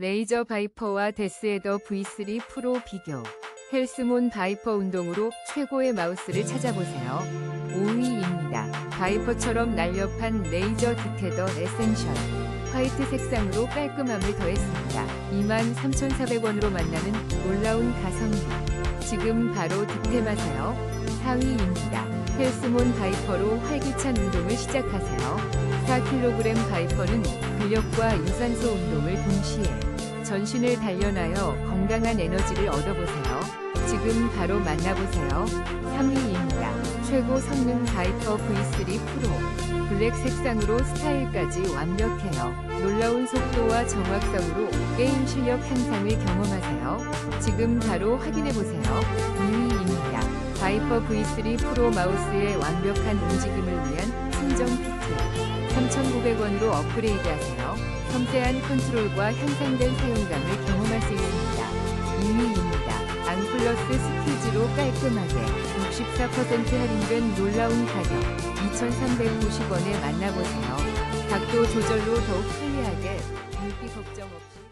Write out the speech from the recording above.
레이저 바이퍼와 데스에더 V3 프로 비교. 헬스몬 바이퍼 운동으로 최고의 마우스를 찾아보세요. 5위입니다. 바이퍼처럼 날렵한 레이저 득테더 에센셜. 화이트 색상으로 깔끔함을 더했습니다. 23,400원으로 만나는 놀라운 가성비. 지금 바로 득템하세요. 4위입니다. 헬스몬 바이퍼로 활기찬 운동을 시작하세요. 4kg 바이퍼는 근력과 유산소 운동을 동시에 전신을 단련하여 건강한 에너지를 얻어보세요. 지금 바로 만나보세요. 3위입니다. 최고 성능 바이퍼 V3 프로. 블랙 색상으로 스타일까지 완벽해요. 놀라운 속도와 정확성으로 게임 실력 향상을 경험하세요. 지금 바로 확인해보세요. 2위입니다. 바이퍼 V3 프로 마우스의 완벽한 움직임을 위한 순정 피트. 3,900원으로 업그레이드 하세요. 섬세한 컨트롤과 향상된 사용감을 경험할 수 있습니다. 2위입니다. 앙플러스 스키즈로 깔끔하게 64% 할인된 놀라운 가격 2,390원에 만나보세요. 각도 조절로 더욱 편리하게 물기 걱정 없이